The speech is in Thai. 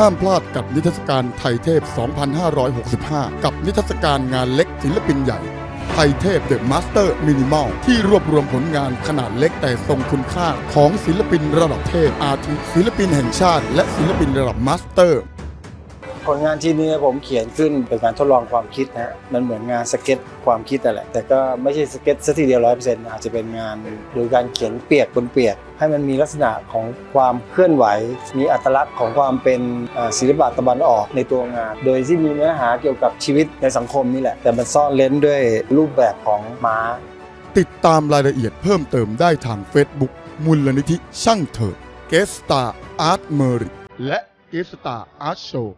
ห้ามพลาดกับนิทรรศการไทยเทพ 2565 กับนิทรรศการงานเล็กศิลปินใหญ่ ไทยเทพเดอะมาสเตอร์มินิมอลที่รวบรวมผลงานขนาดเล็กแต่ทรงคุณค่าของศิลปินระดับเทพอาทิศิลปินแห่งชาติ และศิลปินระดับมาสเตอร์ ผลงานชิ้นนี้ผมเขียนขึ้นเป็นการทดลองความคิดนะมันเหมือนงานสเก็ตความคิดนั่แหละ แต่ก็ไม่ใช่สเก็ตซะทีเดียวร้อยเปอร์เซ็นต์อาจจะเป็นงานโดยการเขียนเปียกบนเปียก ให้มันมีลักษณะของความเคลื่อนไหว มีอัตลักษณ์ของความเป็นศิลปะตะวันออกในตัวงาน โดยที่มีเนื้อหาเกี่ยวกับชีวิตในสังคมนี่แหละ แต่มันซ่อนเล้นด้วยรูปแบบของม้า ติดตามรายละเอียดเพิ่มเติมได้ทาง Facebook มูลนิธิช่างเถิดเกสตาอาร์ตเมอริและเกสตาอาร์ตโชว์